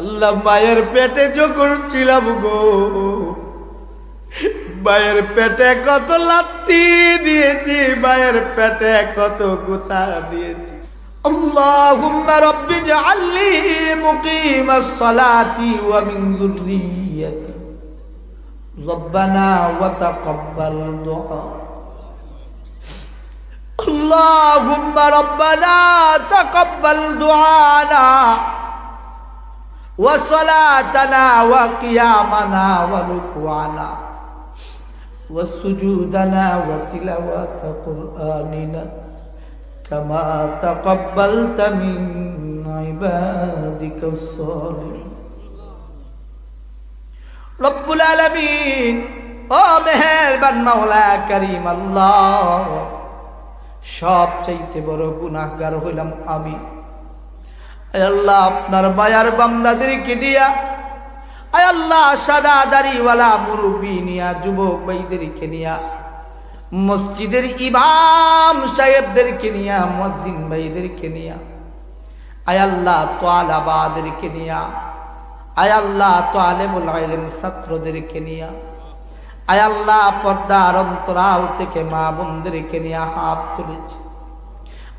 আল্লাহ মায়ের পেটে যখন ছিলাম গো মায়ের পেটে কত লাত্তি দিয়েছি মায়ের পেটে কত গুতা দিয়েছি اللهم رب اجعل لي مقيم الصلاة ومن ذريتي ربنا وتقبل دعاء اللهم ربنا تقبل دعانا وصلاتنا وقيامنا وركوعنا وسجودنا وتلاوة قرآننا كما تقبلت من عبادك الصالحين رب العالمين ও মেহেরবান মাওলা করিম আল্লাহ সব চাইতে বড় গুনাহগার হইলাম আমি আয় আল্লাহ, আপনার মায়ার বান্দাদেরকে দিয়া। আয় আল্লাহ সাদা দাড়িওয়ালা মুরব্বী নিয়া, যুবক ভাইদেরকে নিয়া, মসজিদের ইমাম সাহেবদেরকে নিয়া, মসজিদ ভাইদেরকে নিয়া, আয় আল্লাহ, তোয়ালাবাদেরকে নিয়া, আয় আল্লাহ তোয়ালেমুল আইলেম ছাত্রদেরকে নিয়া, আয় আল্লাহ, পর্দার অন্তরাল থেকে মা বোনদেরকে কেনিয়া হাত তুলেছি।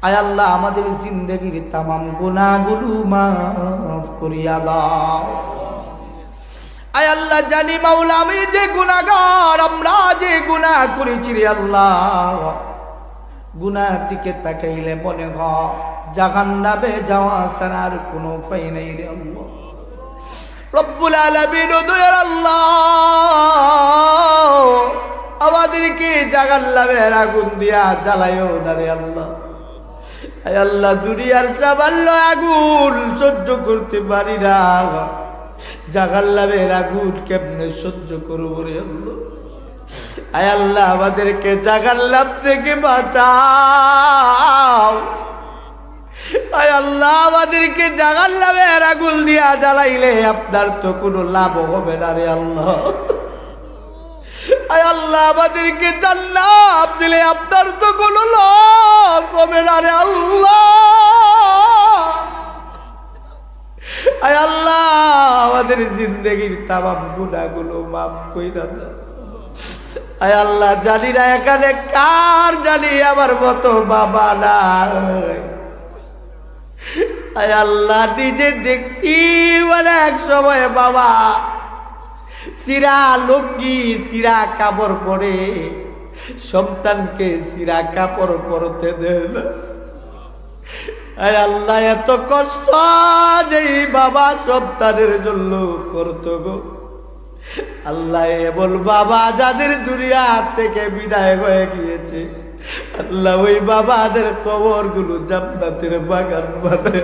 আয় আল্লাহ আমাদের জিন্দগির তামাম গুণাগুলো মাফ করিয়া দাও। আয় আল্লাহ জানি মাওলা, আমি যে গুণাগার, আমরা যে গুনাহ করেছি রে আল্লাহ। গুনার দিকে তাকাইলে মনে হ জাহান্নাবে যাওয়া ছাড়ার কোনো উপায় নেই রে আল্লাহ। রব্বুল আলামিন ও দয়ার আল্লাহ, আমাদেরকে জাগাল্লামের আগুন দিয়া জ্বালায়ও না রে আল্লাহ। আল্লাহ, দুনিয়ার চাবাল্য আগুন সহ্য করতে পারি না। জাগাল্লামের আগুন কেমনে সহ্য করব রে আয় আল্লাহ, আমাদেরকে জাগাল্লাম থেকে বাঁচাও। আয় আল্লাহ, আমাদেরকে জাগাল্লামে আগুল দিয়া জ্বালাইলে আপনার তো কোনো লাভ হবে না রে আল্লাহ। আয় আল্লাহ, আমাদেরকে জান্নাত দিলে আপনার তো কোনো লস হবে না রে আল্লাহ। আয় আল্লাহ, আমাদের জিন্দগির তামাম গুণাগুলো মাফ কইরা দাও। আয় আল্লাহ, জানি না এখানে কার জানি আমার মতো বাবা নাই। আয় আল্লাহ, নিজে দেখছি বলে এক সময় বাবা সিরা লুঙ্গি, সিরা কাপড় পরে, সন্তানকে সিরা কাপড় পরতে দেন। আল্লাহ, এত কষ্ট যে বাবা সন্তানের জন্য করতো গো। আল্লাহ এমন বাবা যাদের দুনিয়া থেকে বিদায় হয়ে গিয়েছে, আল্লাহ ওই বাবাদের কবরগুলো জান্নাতের বাগান বানায়।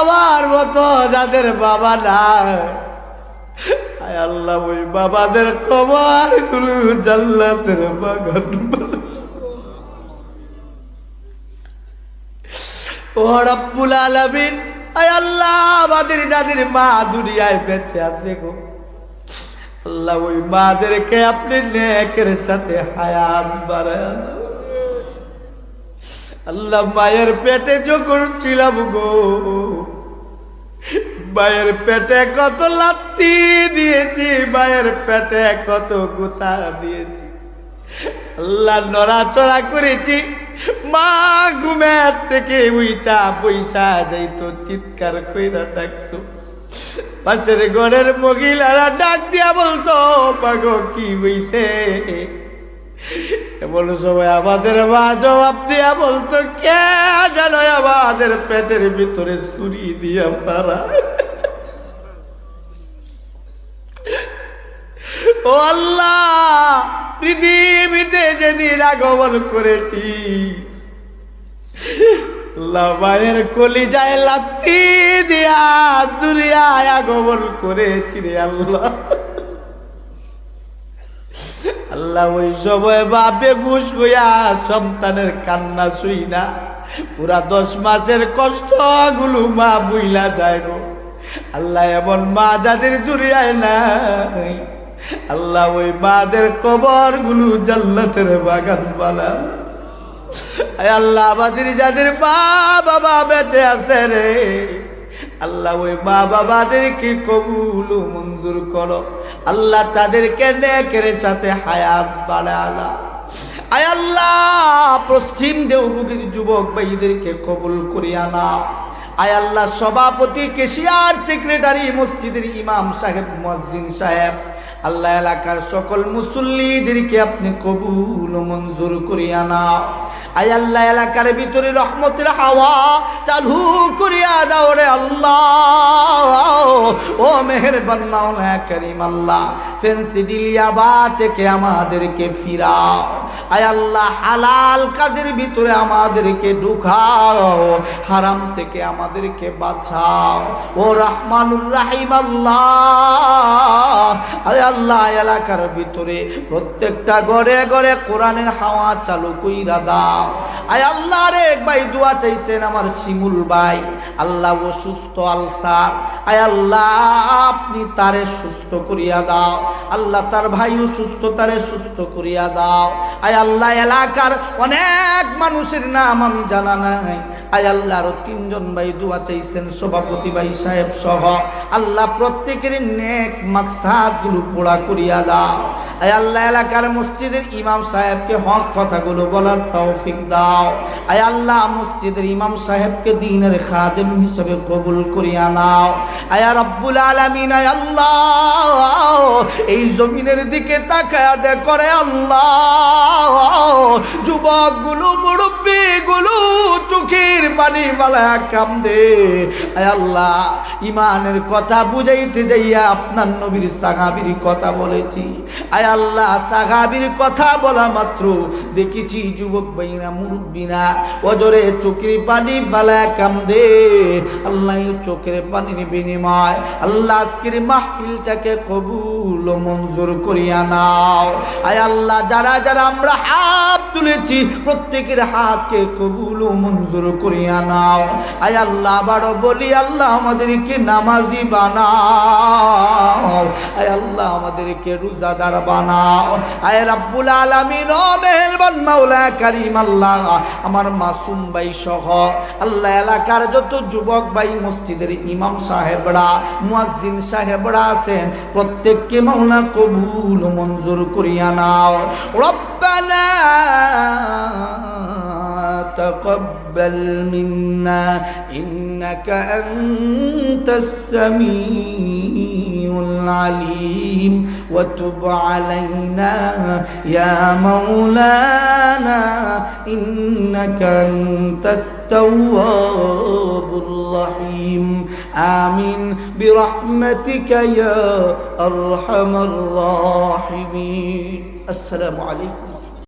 আমার মতো যাদের বাবা নাই। আল্লাহ, ওই বাবাদের কবারগুলো জান্নাতের বাগান আমাদের যাদের মা দুনিয়ায় বেঁচে আছে গো। আল্লাহ, ওই মাদেরকে আপনি নেকের সাথে হায়াত বাড়ায়। আল্লাহ মায়ের পেটে যখন ছিলাম গো, মায়ের পেটে কত লাত্তি দিয়েছি, মায়ের পেটে কত গুতা দিয়েছি। আল্লাহ নড়াচড়া করেছি, মা ঘুমের থেকে উইটা পয়সা যাইতো, চিৎকার কইরা ডাকতো। পাশের ঘরের মহিলারা ডাক দিয়া বলতো পাগো কি হইছে? এমন সময় আমাদের মা জবাব দিয়া বলতো, কে জানো আমাদের পেটের ভিতরে চুরি দিয়া মারা? ও আল্লাহ, পৃথিবীতে যেদিন আগমন করেছি কলি যায় লাত্তি দিয়া দুরিয়ায় আগমন করেছি রে আল্লাহ। আল্লাহ ওই সময় বাপে ঘুষ হইয়া সন্তানের কান্না শুই না। পুরা দশ মাসের কষ্টগুলো মা বুইলা যায় গো। আল্লাহ এমন মা যাদের দুরিয়ায় নাই। আল্লাহ ওই মাদের কবরগুলো জান্নাতের বাগান বানা আল্লাহ আমাদের যাদের মা বাবা বেঁচে আছে রে। আল্লাহ ওই মা বাবাদেরকে কবুল মঞ্জুর করো। আল্লাহ তাদেরকে নেকের সাথে হায়াত বাড়ালা। আয় আল্লাহ, পশ্চিম দেওবুগির যুবক ভাইদেরকে কবুল করিয়া না আয় আল্লাহ, সভাপতি কেশিয়ার সেক্রেটারি মসজিদের ইমাম সাহেব মসজিদ সাহেব। আল্লাহ এলাকার সকল মুসল্লিদেরকে আপনি কবুল মঞ্জুর করিয়া নাও। আয় আল্লাহ এলাকার ভিতরে রহমতের হাওয়া চালু করিয়া দাও রে আল্লাহ। ও মেহেরবান মাওলা করিম আল্লাহ, ফেন্সি ডিলিয়াবা থেকে আমাদেরকে ফিরাও। আয় আল্লাহ, হালাল কাজের ভিতরে আমাদেরকে ঢুকাও, হারাম থেকে আমাদেরকে বাঁচাও। ও রহমানুর রাহিম আল্লাহ। আয় আল্লাহ এলাকার ভিতরে প্রত্যেকটা ঘরে ঘরে কোরআনের হাওয়া চালু কইরা দাও। আয় আল্লাহ রে ভাই দোয়া চাইছেন আমার শিমুল ভাই। আল্লাহ সুস্থ আলসার। আয় আল্লাহ, আপনি তারে সুস্থ করিয়া দাও। আল্লাহ তার ভাইও সুস্থ, তারে সুস্থ করিয়া দাও। আয় আল্লাহ, এলাকার অনেক মানুষের নাম আমি জানা নাই। আয় আল্লাহ আরও তিনজন ভাই দোয়া চাইছেন সভাপতি ভাই সাহেব সহ। আল্লাহ প্রত্যেকের নেক মাকসাদগুলো পোড়া করিয়া দাও। আয় এলাকার মসজিদের ইমাম সাহেবকে হক কথাগুলো বলার তৌফিক দাও। আয় মসজিদের ইমাম সাহেবকে দিনের খাদেম হিসেবে কবুল করিয়া নাও। আয়া রব্বুল আলামিন, আয় আল্লাহ, এই জমিনের দিকে তাকায়া দে করে আল্লাহ। যুবকগুলো, মুরব্বীগুলো চোখের পানি বালা কান্দে। আয় আল্লাহ, ইমানের কথা বুঝাইতে যাইয়া আপনার নবীর সাহাবির কথা বলেছি। আয় আল্লাহ, সাহাবির কথা বলা মাত্র। দেখেছি যুবক ভাইরা, মুরব্বীরা, অজরে চোখের পানি ফালা কান্দে। আল্লাহ চোখের পানির বিনিময়, আল্লাহ আজকের মাহফিলটাকে কবুল মঞ্জুর করিয়া নাও। আয় আল্লাহ, যারা যারা আমরা হাত তুলেছি, প্রত্যেকের হাতকে কবুল মঞ্জুর করিয়া নাও। আয় আল্লাহ, আবারও বলি, আল্লাহ আমাদেরকে নামাজি বানাও। আয় আল্লাহ আমাদেরকে রোজাদার বানাও। আয় রাব্বুল আলামিন, ও মেহেরবান মাওলা কারীম আল্লাহ, আমার মাসুম ভাই সহ আল্লাহ এলাকার যত যুবক ভাই, মসজিদের ইমাম সাহেবরা, মুয়াজ্জিন সাহেবরা আছেন, প্রত্যেককে মাওলা কবুল মঞ্জুর করিয়া নাও। রব্বানা تقبل منا إنك أنت السميع العليم. وتب علينا يا مولانا إنك أنت التواب الرحيم. آمين. برحمتك يا أرحم الراحمين. السلام عليكم.